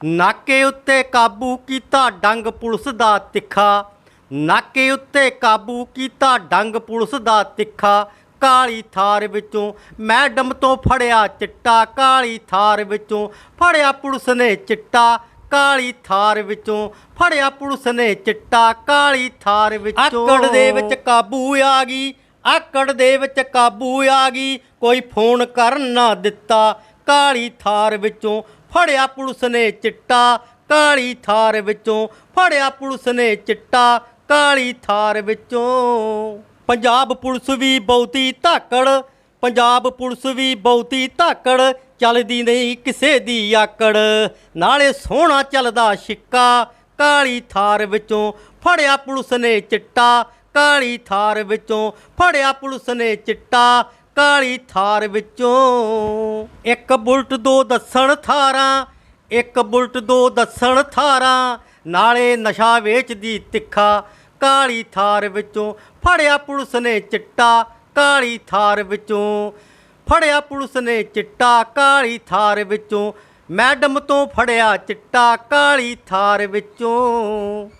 ਨਾਕੇ ਉੱਤੇ ਕਾਬੂ ਕੀਤਾ ਡੰਗ ਪੁਲਿਸ ਦਾ ਤਿੱਖਾ, ਨਾਕੇ ਉੱਤੇ ਕਾਬੂ ਕੀਤਾ ਡੰਗ ਪੁਲਿਸ ਦਾ ਤਿੱਖਾ, ਕਾਲੀ ਥਾਰ ਵਿੱਚੋਂ ਮੈਡਮ ਤੋਂ ਫੜਿਆ ਚਿੱਟਾ, ਕਾਲੀ ਥਾਰ ਵਿੱਚੋਂ ਫੜਿਆ ਪੁਲਿਸ ਨੇ ਚਿੱਟਾ, ਕਾਲੀ ਥਾਰ ਵਿੱਚੋਂ ਫੜਿਆ ਪੁਲਿਸ ਨੇ ਚਿੱਟਾ, ਕਾਲੀ ਥਾਰ ਵਿੱਚੋਂ ਆਕੜ ਦੇ ਵਿੱਚ ਕਾਬੂ ਆ ਗਈ, ਆਕੜ ਦੇ ਵਿੱਚ ਕਾਬੂ ਆ ਗਈ, ਕੋਈ ਫੋਨ ਕਰਨ ਨਾ ਦਿੱਤਾ ਕਾਲੀ ਥਾਰ ਵਿੱਚੋਂ ਫੜਿਆ ਪੁਲਿਸ ਨੇ ਚਿੱਟਾ, ਕਾਲੀ ਥਾਰ ਵਿੱਚੋਂ ਫੜਿਆ ਪੁਲਿਸ ਨੇ ਚਿੱਟਾ, ਕਾਲੀ ਥਾਰ ਵਿੱਚੋਂ। ਪੰਜਾਬ ਪੁਲਿਸ ਵੀ ਬਹੁਤੀ ਧਾਕੜ, ਪੰਜਾਬ ਪੁਲਿਸ ਵੀ ਬਹੁਤੀ ਧਾਕੜ, ਚੱਲਦੀ ਨਹੀਂ ਕਿਸੇ ਦੀ ਆਕੜ। ਨਾਲੇ ਸੋਹਣਾ ਚੱਲਦਾ ਛਿੱਕਾ, ਕਾਲੀ ਥਾਰ ਵਿੱਚੋਂ ਫੜਿਆ ਪੁਲਿਸ ਨੇ ਚਿੱਟਾ, ਕਾਲੀ ਥਾਰ ਵਿੱਚੋਂ ਫੜਿਆ ਪੁਲਿਸ ਨੇ ਚਿੱਟਾ, ਕਾਲੀ ਥਾਰ ਵਿੱਚੋਂ। ਇੱਕ ਬੁਲਟ ਦੋ ਦੱਸਣ ਥਾਰਾਂ, ਇੱਕ ਬੁਲਟ ਦੋ ਦੱਸਣ ਥਾਰਾਂ, ਨਾਲੇ ਨਸ਼ਾ ਵੇਚਦੀ ਤਿੱਖਾ, ਕਾਲੀ ਥਾਰ ਵਿੱਚੋਂ ਫੜਿਆ ਪੁਲਿਸ ਨੇ ਚਿੱਟਾ, ਕਾਲੀ ਥਾਰ ਵਿੱਚੋਂ ਫੜਿਆ ਪੁਲਿਸ ਨੇ ਚਿੱਟਾ, ਕਾਲੀ ਥਾਰ ਵਿੱਚੋਂ ਮੈਡਮ ਤੋਂ ਫੜਿਆ ਚਿੱਟਾ, ਕਾਲੀ ਥਾਰ ਵਿੱਚੋਂ।